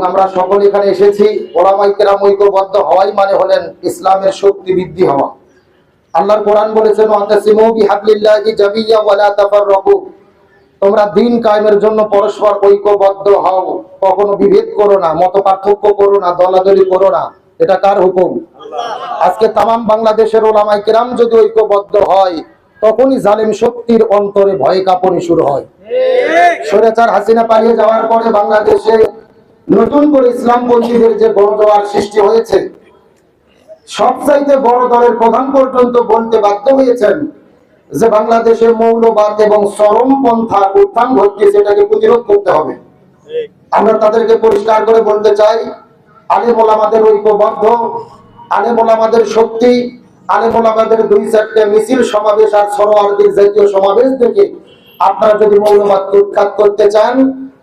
এবং আমরা সকলে এখানে এসেছি। ওলামাই কেরাম ঐক্যবদ্ধ হওয়াই মানে হলেন ইসলামের শক্তি বৃদ্ধি হওয়া। আল্লাহর কোরআন বলেছেন তোমরা দিন কায়েমের জন্য পরস্পর ঐক্যবদ্ধ হও। কখনো বিভেদ করো না মত পার্থক্য করো না দলাদলি করো না। এটা কার হুকুম? আজকে তামাম বাংলাদেশের ওলামাই কেরাম যদি ঐক্যবদ্ধ হয় তখনই জালেম শক্তির অন্তরে ভয় কাঁপনি শুরু হয়। স্বৈরাচার হাসিনা পালিয়ে যাওয়ার পরে বাংলাদেশে নতুন করে ইসলামপন্থীদের যে বড় গণজোয়ার সৃষ্টি হয়েছে, সবচাইতে বড় দলের প্রধান পর্যন্ত বলতে বাধ্য হয়েছেন যে বাংলাদেশে মৌলবাদ এবং চরম পন্থা উত্থান ঘটছে সেটাকে প্রতিরোধ করতে হবে। আমরা তাদেরকে পরিষ্কার করে বলতে চাই আলেম ওলামাদের ঐক্যবদ্ধ আলেম ওলামাদের শক্তি আলেম আমাদের দুই চারটে মিছিল সমাবেশ আর সরোয়ারদের জাতীয় সমাবেশ থেকে আপনারা যদি মৌলবাদ উৎখাত করতে চান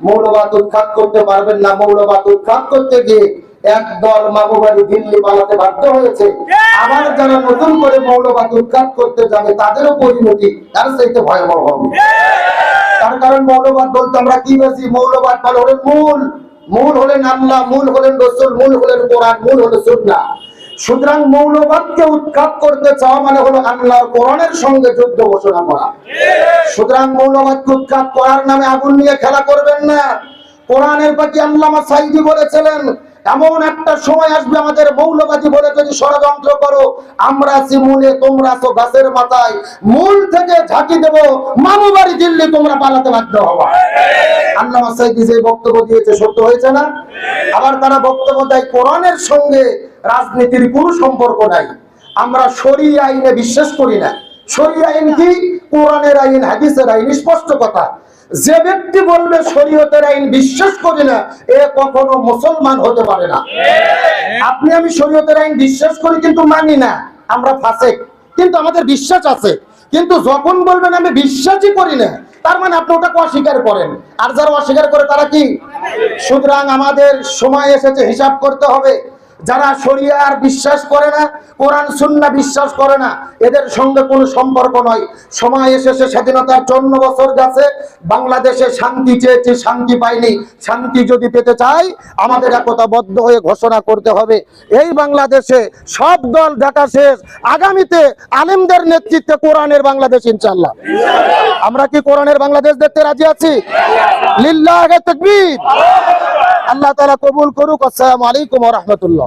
মৌলবাদ উৎখাত করতে পারবেন না। মৌলবাদ উৎখাত করতে গিয়ে একদল মামুবাড়ি দিল্লি পালাতে বাধ্য হয়েছে। আবার যারা নতুন করে মৌলবাদ উৎখাত করতে যাবে, তাদেরও পরিণতি তার চাইতে ভয়াবহ হবে। তার কারণ মৌলবাদ বলতে আমরা কি বুঝি? মৌলবাদ মানে হলেন মূল। মূল হলেন আল্লাহ, মূল হলেন রসুল, মূল হলেন কোরআন, মূল হলো সুন্নাহ। সুতরাং মৌলবাদকে উৎখাত করতে চাওয়া মানে হলো আল্লাহর কোরআনের সঙ্গে যুদ্ধ ঘোষণা করা। সুতরাং মৌলবাদকে উৎখাত করার নামে আগুন নিয়ে খেলা করবেন না। কোরআনের পাখি আল্লামা সাইদি বলেছিলেন, এমন একটা সময় আসবে আমাদের মৌলবাদী বলে যদি ষড়যন্ত্র করো, আমরা মূলে, তোমরা আছো গাছের মাথায়। মূল থেকে ঝাঁকি দেব, মামু বাড়ি দিল্লি তোমরা পালাতে বাধ্য হবা। আল্লামা সাইদি যে বক্তব্য দিয়েছে, সত্য হয়েছে না? আবার তারা বক্তব্য দেয়, কোরআনের সঙ্গে রাজনীতির কোনো সম্পর্ক নাই। আমরা শরী আইনে বিশ্বাস করি না। শরী আইন কি? কোরআনের আইন, হাদিসের আইন, স্পষ্ট কথা। যে ব্যক্তি বলবে শরীয়তের আইন বিশ্বাস করি না, এ কখনো মুসলমান হতে পারে না। আপনি আমি শরীয়তের আইন বিশ্বাস করি কিন্তু মানি না। আমরা ফাসেক। কিন্তু আমাদের বিশ্বাস আছে। কিন্তু যখন বলবেন আমি বিশ্বাসই করি না, তার মানে আপনি ওটাকে অস্বীকার করেন। আর যারা অস্বীকার করে তারা কি? সুতরাং আমাদের সময় এসেছে, হিসাব করতে হবে। যারা শরিয়ার বিশ্বাস করে না, কোরআন সুন্না বিশ্বাস করে না, এদের সঙ্গে কোনো সম্পর্ক নয়। সময় এসেছে, স্বাধীনতার চন্ন বছর গেছে, বাংলাদেশে শান্তি চেয়েছি, শান্তি পাইনি শান্তি যদি পেতে চাই, আমাদের একতাবদ্ধ হয়ে ঘোষণা করতে হবে। এই বাংলাদেশে সব দল দেখা শেষ। আগামীতে আলেমদের নেতৃত্বে কোরআনের বাংলাদেশ ইনশাল্লাহ আমরা কি কোরআনের বাংলাদেশ দেখতে রাজি আছি? লিল্লাহ আল্লাহ তালা কবুল করুক। আসসালামু আলাইকুম রাহমাতুল্লাহ।